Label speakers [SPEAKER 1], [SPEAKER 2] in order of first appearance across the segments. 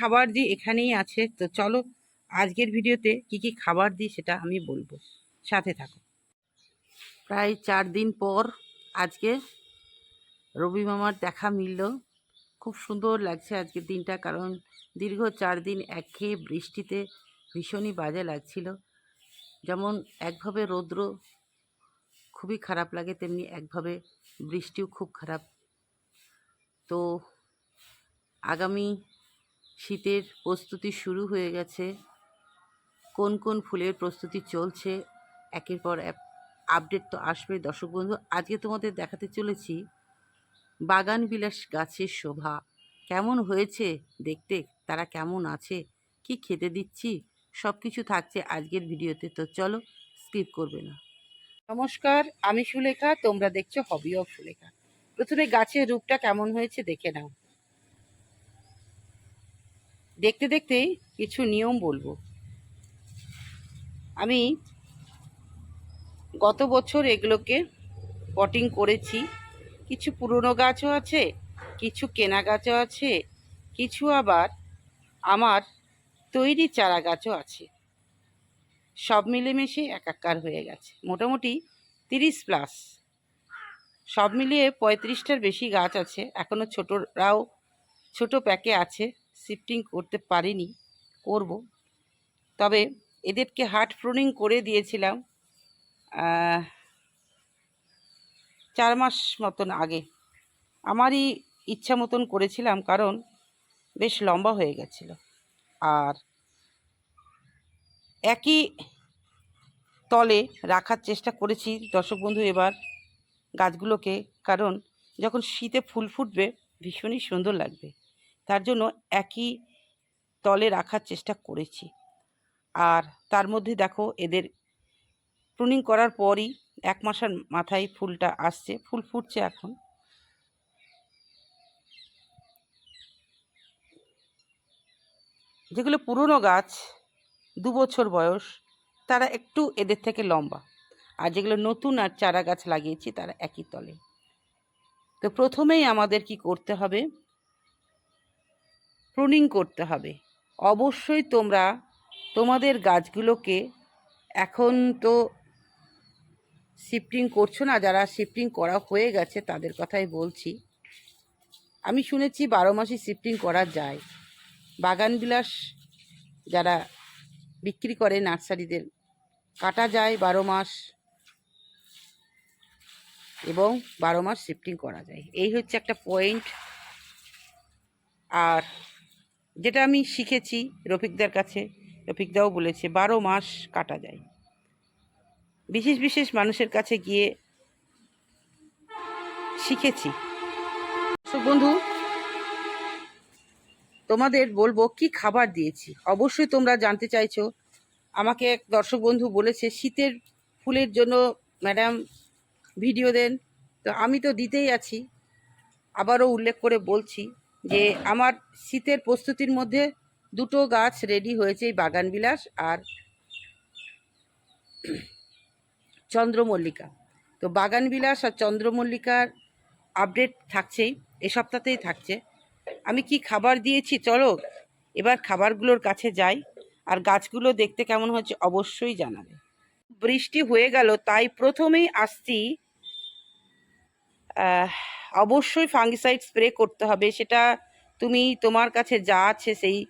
[SPEAKER 1] খাবার দিই এখানেই আছে, তো চলো আজকের ভিডিওতে কি কি খাবার দিই সেটা আমি বলব। সাথে থাকো। প্রায় চার দিন পর আজকে রবি মামার দেখা মিলল। খুব সুন্দর লাগছে আজকের দিনটা, কারণ দীর্ঘ চার দিন একঘেয়ে বৃষ্টিতে ভীষণই বাজে লাগছিল। যেমন একভাবে রৌদ্র খুবই খারাপ লাগে, তেমনি একভাবে বৃষ্টিও খুব খারাপ। তো আগামী শীতের প্রস্তুতি শুরু হয়ে গেছে। কোন কোন ফুলের প্রস্তুতি চলছে, একের পর আপডেট তো আসবে। দর্শক বন্ধু, আজকে তোমাদের দেখাতে চলেছি বাগান বিলাস গাছের শোভা। কেমন হয়েছে দেখতে? তারা কেমন আছে? কি খেতে দিচ্ছি? সব কিছু থাকছে আজকের ভিডিওতে। তো চলো স্কিপ করবে না। নমস্কার, আমি সুলেখা, তোমরা দেখছ হবি অফ সুলেখা। প্রথমে গাছের রূপটা কেমন হয়েছে দেখে নাও। দেখতে দেখতেই কিছু নিয়ম বলব। আমি গত বছর এগুলোকে পটিং করেছি। কিছু পুরনো গাছও আছে, কিছু কেনা গাছও আছে, কিছু আবার আমার তৈরি চারা গাছও আছে। সব মিলেমিশে একাকার হয়ে গেছে। মোটামুটি তিরিশ প্লাস সব মিলিয়ে পঁয়ত্রিশটার বেশি গাছ আছে। এখনও ছোটরাও, ছোট প্যাকে আছে। শিফটিং করতে পারিনি, করব। তবে এদেরকে হার্ট প্রুনিং করে দিয়েছিলাম চার মাস মতন আগে। আমারই ইচ্ছা মতন করেছিলাম কারণ বেশ লম্বা হয়ে গেছিল। আর একই তলে রাখার চেষ্টা করেছি। দর্শক বন্ধু, এবার গাছগুলোকে, কারণ যখন শীতে ফুল ফুটবে, ভীষণই সুন্দর লাগবে। তার জন্য একই তলে রাখার চেষ্টা করেছি। আর তার মধ্যে দেখো এদের প্রুনিং করার পরই এক মাসের মাথায় ফুলটা আসছে, ফুল ফুটছে এখন। যেগুলো পুরনো গাছ, দু বছর বয়স, তারা একটু এদের থেকে লম্বা। আর যেগুলো নতুন আর চারা গাছ লাগিয়েছি, তারা একই তলে। তো প্রথমেই আমাদের কি করতে হবে প্রুনিং করতে হবে। অবশ্যই তোমরা তোমাদের গাছগুলোকে এখন তো শিফটিং করছ না, যারা শিফটিং করা হয়ে গেছে তাদের কথাই বলছি। আমি শুনেছি বারো মাসই শিফটিং করা যায়। বাগান বিলাস যারা বিক্রি করে নার্সারিদের, কাটা যায় বারো মাস এবং বারো মাস শিফটিং করা যায়। এই হচ্ছে একটা পয়েন্ট আর যেটা আমি শিখেছি রফিকদার কাছে, রফিকদাও বলেছে, বারো মাস কাটা যায়। বিশেষ বিশেষ মানুষের কাছে গিয়ে শিখেছি। বন্ধু, তোমাদের বলব কি খাবার দিয়েছি? অবশ্যই তোমরা জানতে চাইছো। আমাকে এক দর্শক বন্ধু বলেছে, শীতের ফুলের জন্য ম্যাডাম ভিডিও দেন। তো আমি তো দিতেই আছি। আবারও উল্লেখ করে বলছি যে আমার শীতের প্রস্তুতির মধ্যে দুটো গাছ রেডি হয়েছে এই বাগানবিলাস আর চন্দ্রমল্লিকা। তো বাগানবিলাস আর চন্দ্রমল্লিকার আপডেট থাকছেই, এ সপ্তাহতেই থাকছে। আমি কি খাবার দিয়েছি? চলো, এবার খাবারগুলোর কাছে যাই। আর গাছগুলো দেখতে কেমন হচ্ছে অবশ্যই জানাবে। বৃষ্টি হয়ে গেল, তাই প্রথমেই আসছি অবশ্যই ফাঙ্গিসাইড স্প্রে করতে হবে। সেটা তুমি তোমার কাছে যা আছে সেই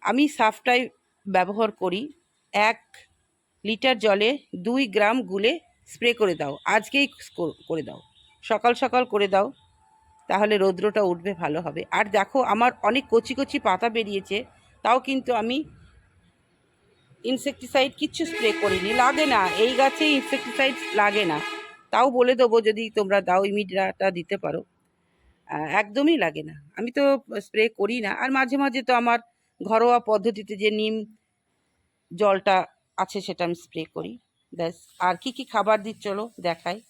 [SPEAKER 1] আমি সাফটাই ব্যবহার করি। এক লিটার জলে দুই গ্রাম গুলে স্প্রে করে দাও। আজকেই করে দাও। সকাল সকাল করে দাও। তাহলে রৌদ্রটা উঠবে, ভালো হবে। আর দেখো, আমার অনেক কচি কচি পাতা বেরিয়েছে। তাও কিন্তু আমি ইনসেকটিসাইড কিচ্ছু স্প্রে করিনি। লাগে না। এই গাছে ইনসেকটিসাইড লাগে না। তাও বলে দেবো যদি তোমরা দাও ইমিডিয়াটা দিতে পারো। একদমই লাগে না। আমি তো স্প্রে করি না। আর মাঝে মাঝে তো আমার ঘরোয়া পদ্ধতিতে যে নিম জলটা আছে সেটা আমি স্প্রে করি। ব্যাস। আর কি কি খাবার দিই চলো দেখাই।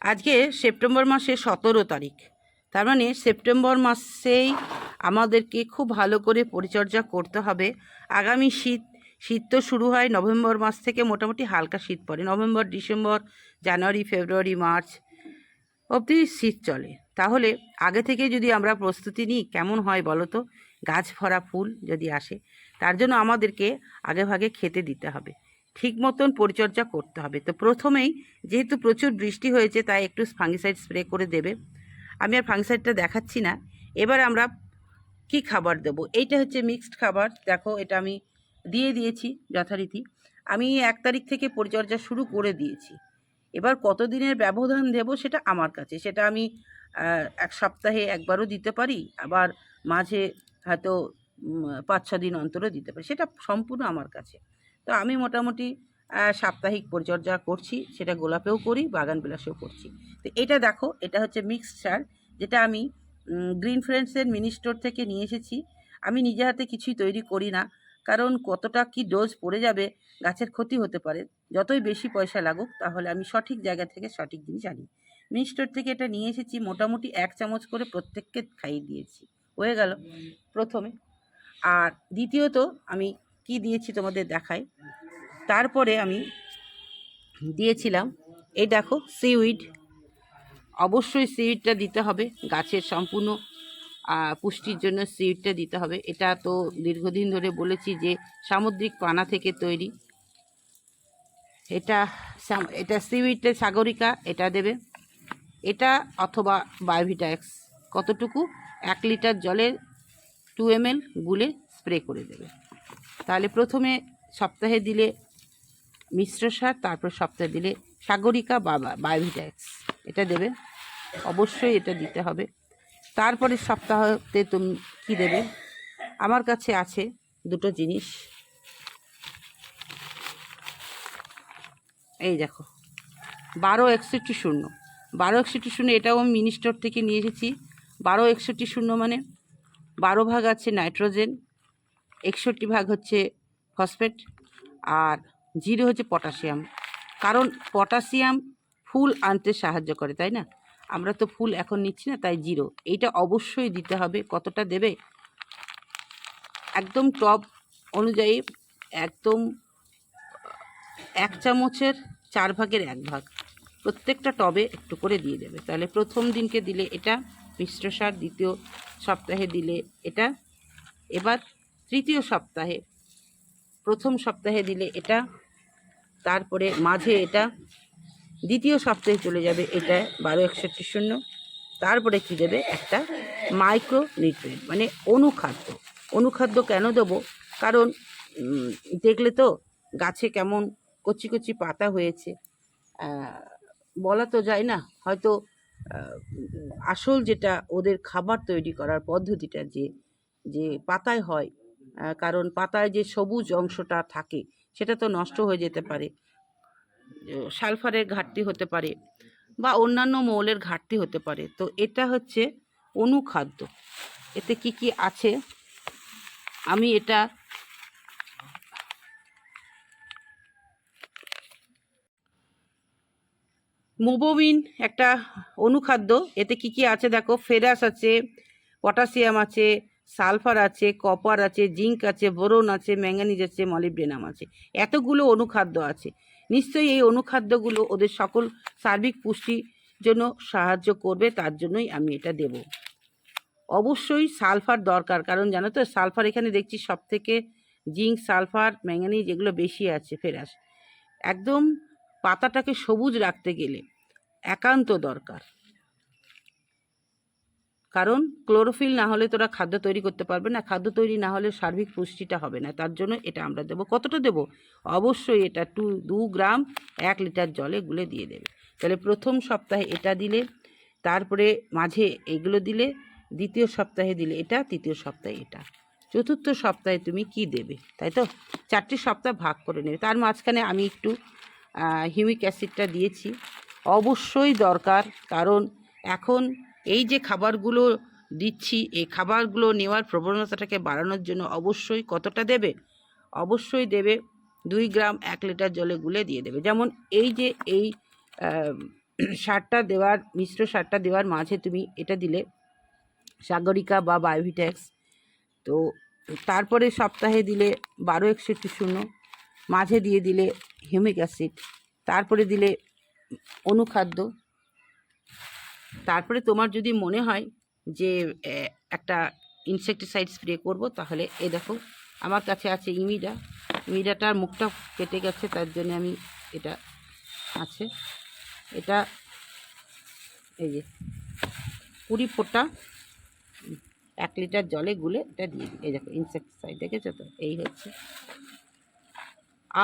[SPEAKER 1] আজকে সেপ্টেম্বর মাসের সতেরো তারিখ। তার মানে সেপ্টেম্বর মাসেই আমাদেরকে খুব ভালো করে পরিচর্যা করতে হবে। আগামী শীত শীত তো শুরু হয় নভেম্বর মাস থেকে মোটামুটি হালকা শীত পড়ে। November, December, January, February, March অবধি শীত চলে। তাহলে আগে থেকে যদি আমরা প্রস্তুতি নিই, কেমন হয় বলো তো? গাছ ভরা ফুল যদি আসে, তার জন্য আমাদেরকে আগে ভাগে খেতে দিতে হবে। ঠিক মতন পরিচর্যা করতে হবে। তো প্রথমেই যেহেতু প্রচুর বৃষ্টি হয়েছে, তাই একটু ফাঙ্গিসাইড স্প্রে করে দেবে। আমি আর ফাঙ্গিসাইডটা দেখাচ্ছি না। এবার আমরা কি খাবার দেবো? এইটা হচ্ছে মিক্সড খাবার। দেখো, এটা আমি দিয়ে দিয়েছি যথারীতি। আমি এক তারিখ থেকে পরিচর্যা শুরু করে দিয়েছি। এবার কতদিনের ব্যবধান দেব সেটা আমার কাছে, সেটা আমি এক সপ্তাহে একবারও দিতে পারি, আবার মাঝে হয়তো পাঁচ ছ দিন অন্তরও দিতে পারি, সেটা সম্পূর্ণ আমার কাছে। তো আমি মোটামুটি সাপ্তাহিক পরিচর্যা করছি, সেটা গোলাপেও করি, বাগান বিলাসেও করছি। তো এটা দেখো, এটা হচ্ছে মিক্সড সার, যেটা আমি গ্রিন ফ্রেন্ডসের মিনি স্টোর থেকে নিয়ে এসেছি। আমি নিজে হাতে কিছুই তৈরি করি না কারণ কতটা কি ডোজ পড়ে যাবে গাছের ক্ষতি হতে পারে। যতই বেশি পয়সা লাগুক, তাহলে আমি সঠিক জায়গা থেকে সঠিক জিনিস আনি। মিনি স্টোর থেকে এটা নিয়ে এসেছি, মোটামুটি এক চামচ করে প্রত্যেককে খাইয়ে দিয়েছি। হয়ে গেল প্রথমে। আর দ্বিতীয়ত আমি কি দিয়েছি তোমাদের দেখাই। তারপরে আমি দিয়েছিলাম, এই দেখো সিউইড অবশ্যই সিউইডটা দিতে হবে, গাছের সম্পূর্ণ পুষ্টির জন্য সিউইডটা দিতে হবে। এটা তো দীর্ঘদিন ধরে বলেছি যে সামুদ্রিক পানা থেকে তৈরি। এটা এটা সিউইডটা সাগরিকা, এটা দেবে। এটা অথবা বায়োভিটাক্স। কতটুকু? এক লিটার জলে টু এম গুলে স্প্রে করে দেবে। তাহলে প্রথমে সপ্তাহে দিলে মিশ্র সার, তারপর সপ্তাহে দিলে সাগরিকা বা, বায়োভিটাক্স। এটা দেবে। অবশ্যই এটা দিতে হবে। তারপরে সপ্তাহতে তুমি কি দেবে? আমার কাছে আছে দুটো জিনিস। এই দেখো, বারো একষট্টি শূন্য। বারো একষট্টি শূন্য এটাও আমি মিনি স্টোর থেকে নিয়ে এসেছি। বারো একষট্টি শূন্য মানে বারো ভাগ আছে নাইট্রোজেন, একষট্টি ভাগ হচ্ছে ফসফেট আর জিরো হচ্ছে পটাশিয়াম। কারণ পটাশিয়াম ফুল আনতে সাহায্য করে, তাই না? আমরা তো ফুল এখন নিচ্ছি না, তাই জিরো। এইটা অবশ্যই দিতে হবে। কতটা দেবে? একদম টপ অনুযায়ী একদম, এক চামচের চার ভাগের এক ভাগ। প্রত্যেকটা টবে একটু করে দিয়ে দেবে। তাহলে প্রথম দিনকে দিলে এটা, মিশ্র সার, দ্বিতীয় সপ্তাহে দিলে এটা, এবার তৃতীয় সপ্তাহে, প্রথম সপ্তাহে দিলে এটা, তারপরে মাঝে এটা দ্বিতীয় সপ্তাহে চলে যাবে এটা বারো একষট্টি শূন্য। তারপরে কী দেবে? একটা মাইক্রো নিউট্রিয়েন্ট মানে অনুখাদ্য। অনুখাদ্য কেন দেবো? কারণ দেখলে তো গাছে কেমন কচি কচি পাতা হয়েছে। বলা তো যায় না। হয়তো আসল যেটা ওদের খাবার তৈরি করার পদ্ধতিটা যে যে পাতায় হয় কারণ পাতায় যে সবুজ অংশটা থাকে, সেটা তো নষ্ট হয়ে যেতে পারে। সালফারের ঘাটতি হতে পারে বা অন্যান্য মৌলের ঘাটতি হতে পারে। তো এটা হচ্ছে অনুখাদ্য। এতে কি কি আছে? আমি এটা মোবোমিন একটা অনুখাদ্য। এতে কি কি আছে দেখো? ফেরাস আছে, পটাশিয়াম আছে, সালফার আছে, কপার আছে, জিঙ্ক আছে, বোরন আছে ম্যাঙ্গানিজ আছে, মলিবডেনাম আছে। এতগুলো অনুখাদ্য আছে। নিশ্চয়ই এই অনুখাদ্যগুলো ওদের সকল সার্বিক পুষ্টির জন্য সাহায্য করবে, তার জন্যই আমি এটা দেব। অবশ্যই সালফার দরকার, কারণ জানো তো, সালফার এখানে দেখছি সব থেকে জিঙ্ক, সালফার, ম্যাঙ্গানিজ এগুলো বেশি আছে ফেরাস। একদম পাতাটাকে সবুজ রাখতে গেলে একান্ত দরকার। কারণ ক্লোরোফিল না হলে তোরা খাদ্য তৈরি করতে পারবে না, খাদ্য তৈরি না হলে সার্বিক পুষ্টিটা হবে না, তার জন্য এটা আমরা দেবো। কতটা দেবো? অবশ্যই এটা টু, দু গ্রাম এক লিটার জলে গুলে দিয়ে দেবে। তাহলে প্রথম সপ্তাহে এটা দিলে, তারপরে মাঝে এগুলো দিলে, দ্বিতীয় সপ্তাহে দিলে এটা, তৃতীয় সপ্তাহে এটা। চতুর্থ সপ্তাহে তুমি কি দেবে, তাই তো? চারটি সপ্তাহ ভাগ করে নেবে। তার মাঝখানে আমি একটু হিউমিক অ্যাসিডটা দিয়েছি। অবশ্যই দরকার, কারণ এখন এই যে খাবারগুলো দিচ্ছি, এই খাবারগুলো নেওয়ার প্রবণতাটাকে বাড়ানোর জন্য অবশ্যই কতটা দেবে? অবশ্যই দেবে দুই গ্রাম এক লিটার জলে গুলে দিয়ে দেবে। যেমন এই যে এই সারটা দেওয়ার, মিশ্র সারটা দেওয়ার মাঝে তুমি এটা দিলে, সাগরিকা বা বায়োভিট্যাক্স। তো তারপরে সপ্তাহে দিলে বারো একষট্টি শূন্য, মাঝে দিয়ে দিলে হিউমিক অ্যাসিড। তারপরে দিলে অনুখাদ্য তারপরে তোমার যদি মনে হয় যে একটা ইনসেকটিসাইড স্প্রে করব, তাহলে এ দেখো, আমার কাছে আছে ইমিডা। ইমিডাটার মুখটা কেটে গেছে, তার জন্য আমি এটা আছে। এটা এই যে, কুড়ি ফোঁটা, এক লিটার জলে গুলে এটা দিয়ে দিই। এই দেখো ইনসেকটিসাইড দেখেছ তো? এই হচ্ছে।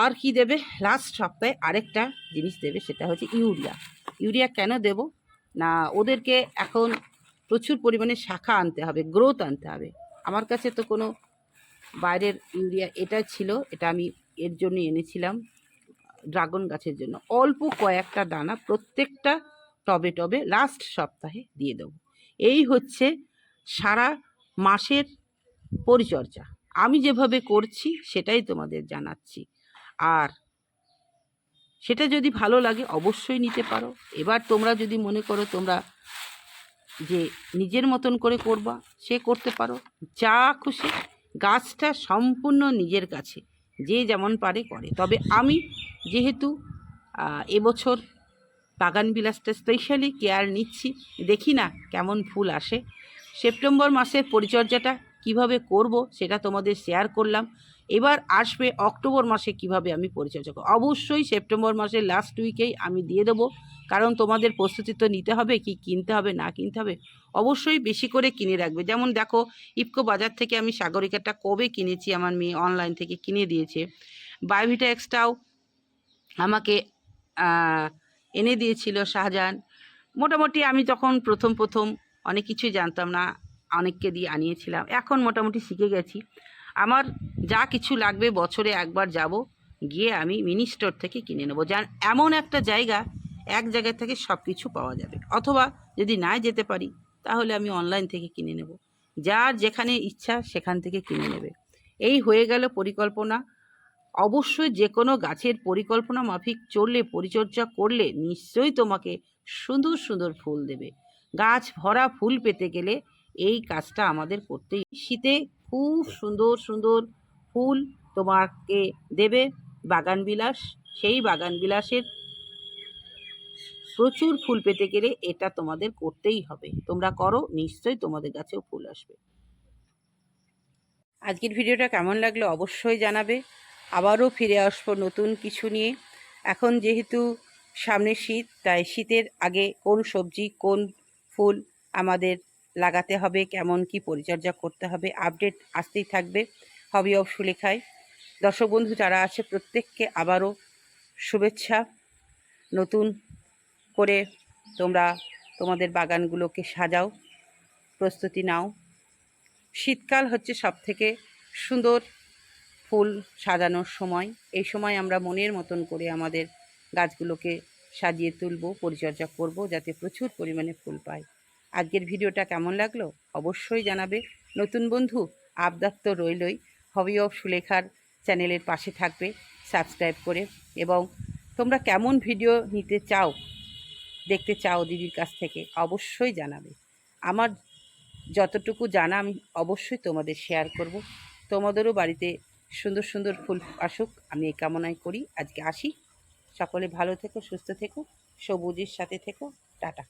[SPEAKER 1] আর কি দেবে? লাস্ট সপ্তাহে আরেকটা জিনিস দেবে, সেটা হচ্ছে ইউরিয়া। ইউরিয়া কেন দেব? না, ওদেরকে এখন প্রচুর পরিমাণে শাখা আনতে হবে গ্রোথ আনতে হবে। আমার কাছে তো কোনো বাইরের ইউরিয়া এটা ছিল, এটা আমি এর জন্য এনেছিলাম, ড্রাগন গাছের জন্য। অল্প কয়েকটা দানা প্রত্যেকটা টবে টবে লাস্ট সপ্তাহে দিয়ে দেবো। এই হচ্ছে সারা মাসের পরিচর্যা। আমি যেভাবে করছি সেটাই তোমাদের জানাচ্ছি। আর সেটা যদি ভালো লাগে অবশ্যই নিতে পারো। এবার তোমরা যদি মনে করো তোমরা যে নিজের মতন করে করবা, সে করতে পারো। যা খুশি গাছটা সম্পূর্ণ নিজের কাছে, যে যেমন পারে করে। তবে আমি যেহেতু এবছর বাগান বিলাসটা স্পেশালি কেয়ার নিচ্ছি। দেখি না কেমন ফুল আসে। সেপ্টেম্বর মাসের পরিচর্যাটা কীভাবে করব সেটা তোমাদের শেয়ার করলাম। এবার আসবে অক্টোবর মাসে কীভাবে আমি পরিচর্যা করব। অবশ্যই সেপ্টেম্বর মাসের লাস্ট উইকেই আমি দিয়ে দেবো। কারণ তোমাদের প্রস্তুতি তো নিতে হবে, কি কিনতে হবে, না কিনতে হবে। অবশ্যই বেশি করে কিনে রাখবে। যেমন দেখো, ইফকো বাজার থেকে আমি সাগরিকাটা কবে কিনেছি আমার মেয়ে অনলাইন থেকে কিনে দিয়েছে। বায়োভিটা এক্সটাও আমাকে এনে দিয়েছিল শাহজাহান। মোটামুটি আমি তখন প্রথম প্রথম অনেক কিছুই জানতাম না। অনেককে দিয়ে আনিয়েছিলাম। এখন মোটামুটি শিখে গেছি। আমার যা কিছু লাগবে বছরে একবার যাব, গিয়ে আমি মিনি স্টোর থেকে কিনে নেব। যার এমন একটা জায়গা, এক জায়গা থেকে সব কিছু পাওয়া যাবে। অথবা যদি না যেতে পারি, তাহলে আমি অনলাইন থেকে কিনে নেব। যার যেখানে ইচ্ছা সেখান থেকে কিনে নেবে। এই হয়ে গেল পরিকল্পনা। অবশ্যই যে কোনো গাছের পরিকল্পনা মাফিক চললে, পরিচর্যা করলে নিশ্চয়ই তোমাকে সুন্দর সুন্দর ফুল দেবে। গাছ ভরা ফুল পেতে গেলে এই কাজটা আমাদের করতেই শীতে খুব সুন্দর সুন্দর ফুল তোমাকে দেবে বাগান বিলাস সেই বাগান বিলাসের প্রচুর ফুল পেতে গেলে এটা তোমাদের করতেই হবে। তোমরা করো, নিশ্চয়ই তোমাদের কাছেও ফুল আসবে। আজকের ভিডিওটা কেমন লাগল অবশ্যই জানাবে। আবারও ফিরে আসব নতুন কিছু নিয়ে। এখন যেহেতু সামনে শীত, তাই শীতের আগে কোন সবজি, কোন ফুল আমাদের লাগাতে হবে, কেমন কি পরিচর্যা করতে হবে আপডেট আসতেই থাকবে হবি অফ সুলেখায়। দর্শক বন্ধু, যারা আছে প্রত্যেককে আবারও শুভেচ্ছা। নতুন করে তোমরা তোমাদের বাগানগুলোকে সাজাও, প্রস্তুতি নাও। শীতকাল হচ্ছে সব থেকে সুন্দর ফুল সাজানোর সময়। এই সময় আমরা মনের মতন করে আমাদের গাছগুলোকে সাজিয়ে তুলব, পরিচর্যা করব, যাতে প্রচুর পরিমাণে ফুল পাই। আজকের ভিডিওটা কেমন লাগল অবশ্যই জানাবে নতুন বন্ধু আবদার তো রইলই। হবি অফ সুলেখার চ্যানেলের পাশে থাকবে, সাবস্ক্রাইব করে এবং তোমরা কেমন ভিডিও নিতে চাও, দেখতে চাও দিদির কাছ থেকে অবশ্যই জানাবে। আমার যতটুকু জানা আমি অবশ্যই তোমাদের শেয়ার করব। তোমাদেরও বাড়িতে সুন্দর সুন্দর ফুল আসুক, আমি এই কামনাই করি। আজকে আসি। সকলে ভালো থেকো, সুস্থ থেকো, সবুজের সাথে থেকো। টাটা।